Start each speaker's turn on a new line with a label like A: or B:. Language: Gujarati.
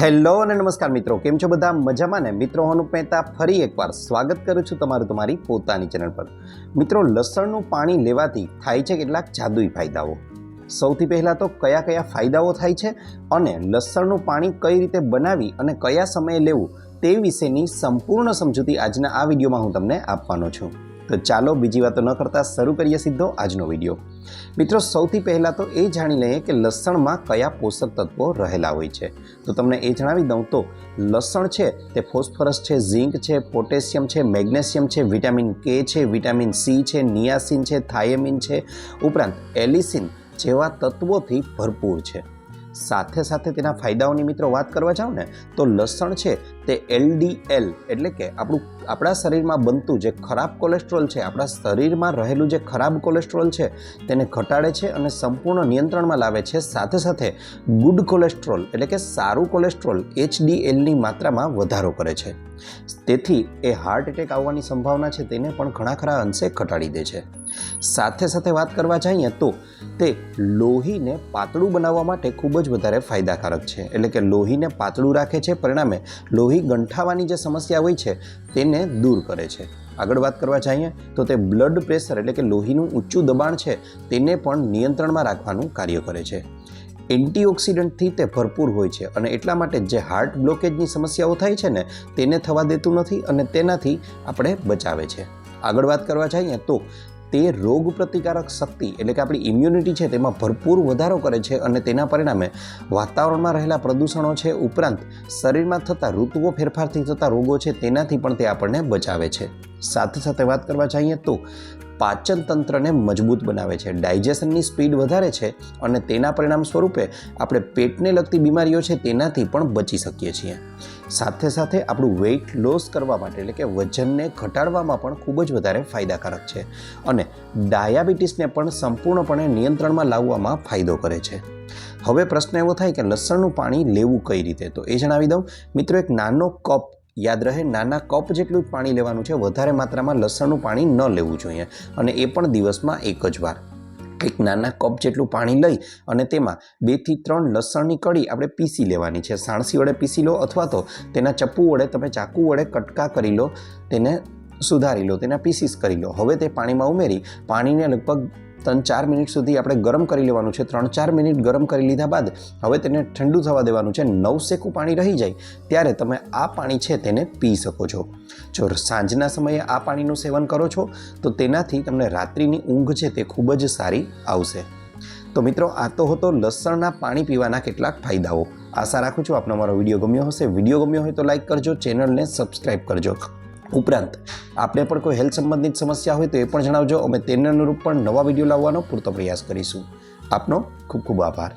A: હેલો અને નમસ્કાર મિત્રો, કેમ છો બધા? મજામાં ને? મિત્રો, હું મહેતા ફરી એકવાર સ્વાગત કરું છું તમારું તમારી પોતાની ચેનલ પર. મિત્રો, લસણનું પાણી લેવાથી થાય છે કેટલાક જાદુઈ ફાયદાઓ. સૌથી પહેલાં તો કયા કયા ફાયદાઓ થાય છે અને લસણનું પાણી કઈ રીતે બનાવી અને કયા સમયે લેવું તે વિશેની સંપૂર્ણ સમજૂતી આજના આ વિડીયોમાં હું તમને આપવાનો છું. તો ચાલો બીજી વાતો ન કરતાં શરૂ કરીએ સીધો આજનો વીડિયો. મિત્રો, સૌથી પહેલાં તો એ જાણી લઈએ કે લસણમાં કયા પોષક તત્વો રહેલા હોય છે. તો તમને એ જણાવી દઉં તો, લસણ છે તે ફોસ્ફરસ છે, ઝિંક છે, પોટેશિયમ છે, મેગ્નેશિયમ છે, વિટામિન કે છે, વિટામિન સી છે, નિયાસિન છે, થાયમિન છે. ઉપરાંત એલિસિન જેવા તત્વોથી ભરપૂર છે. સાથે સાથે તેના ફાયદાઓની મિત્રો વાત કરવા જાઉં ને, તો લસણ છે તે એલડીએલ એટલે કે આપણું, આપણા શરીરમાં બનતું જે ખરાબ કોલેસ્ટ્રોલ છે, આપણા શરીરમાં રહેલું જે ખરાબ કોલેસ્ટ્રોલ છે, તેને ઘટાડે છે અને સંપૂર્ણ નિયંત્રણમાં લાવે છે. સાથે સાથે ગુડ કોલેસ્ટ્રોલ એટલે કે સારું કોલેસ્ટ્રોલ એચડીએલની માત્રામાં વધારો કરે છે. તેથી એ હાર્ટ એટેક આવવાની સંભાવના છે તેને પણ ઘણા ખરા અંશે ઘટાડી દે છે. સાથે સાથે વાત કરવા જઈએ તો તે લોહીને પાતળું બનાવવા માટે ખૂબ જ વધારે ફાયદાકારક છે. એટલે કે લોહીને પાતળું રાખે છે, પરિણામે લોહી ગંઠાવાની જે સમસ્યા હોય છે તેને દૂર કરે છે. આગળ વાત કરવા જઈએ તો તે બ્લડ પ્રેશર એટલે કે લોહીનું ઊંચું દબાણ છે તેને પણ નિયંત્રણમાં રાખવાનું કાર્ય કરે છે. એન્ટીઓક્સિડન્ટથી તે ભરપૂર હોય છે અને એટલા માટે જે હાર્ટ બ્લોકેજની સમસ્યાઓ થાય છે ને, તેને થવા દેતું નથી અને તેનાથી આપણે બચાવે છે. આગળ વાત કરવા જઈએ તો તે રોગ પ્રતિકારક શક્તિ એટલે કે આપણી ઇમ્યુનિટી છે તેમાં ભરપૂર વધારો કરે છે અને તેના પરિણામે વાતાવરણમાં રહેલા પ્રદૂષણો છે ઉપરાંત શરીરમાં થતા ઋતુઓ ફેરફારથી થતા રોગો છે તેનાથી પણ તે આપણને બચાવે છે. સાથે સાથે વાત કરવા જઈએ તો પાચન તંત્રને મજબૂત બનાવે છે. ડાયજેશનની સ્પીડ વધારે છે અને તેના પરિણામ સ્વરૂપે આપણે પેટને લગતી બીમારીઓ છે તેનાથી પણ બચી શકીએ છીએ. સાથે સાથે આપણું વેઇટ લોસ કરવા માટે એટલે કે વજનને ઘટાડવામાં પણ ખૂબ જ વધારે ફાયદાકારક છે અને ડાયાબિટીસને પણ સંપૂર્ણપણે નિયંત્રણમાં લાવવામાં ફાયદો કરે છે. હવે પ્રશ્ન એવો થાય કે લસણનું પાણી લેવું કઈ રીતે? તો એ જણાવી દઉં. મિત્રો, એક નાનો કપ યાદ રહે, નાના કપ જેટલું જ પાણી લેવાનું છે, વધારે માત્રામાં લસણનું પાણી ન લેવું જોઈએ. અને એ પણ દિવસમાં એક જ વાર. એક નાના કપ જેટલું પાણી લઈ અને તેમાં બેથી ત્રણ લસણની કળી આપણે પીસી લેવાની છે. સાણસી વડે પીસી લો અથવા તો તેના ચપ્પુ વડે, તમે ચાકુ વડે કટકા કરી લો, તેને સુધારી લો, તેના પીસીસ કરી લો. હવે તે પાણીમાં ઉમેરી, પાણીને લગભગ ત્રણ ચાર મિનિટ સુધી આપણે ગરમ કરી લેવાનું છે. ત્રણ ચાર મિનિટ ગરમ કરી લીધા બાદ હવે તેને ઠંડુ થવા દેવાનું છે. નવસેકું પાણી રહી જાય ત્યારે તમે આ પાણી છે તેને પી શકો છો. જો સાંજના સમયે આ પાણીનું સેવન કરો છો, તો તેનાથી તમને રાત્રિની ઊંઘ છે તે ખૂબ જ સારી આવશે. તો મિત્રો, આ તો હતો લસણના પાણી પીવાના કેટલાક ફાયદાઓ. આશા રાખું છું આપનો મારો વીડિયો ગમ્યો હશે. વીડિયો ગમ્યો હોય તો લાઈક કરજો, ચેનલને સબસ્ક્રાઈબ કરજો. ઉપરાંત આપણે પણ કોઈ હેલ્થ સંબંધિત સમસ્યા હોય તો એ પણ જણાવજો. અમે તેને અનુરૂપ પણ નવા વીડિયો લાવવાનો પૂરતો પ્રયાસ કરીશું. આપનો ખૂબ ખૂબ આભાર.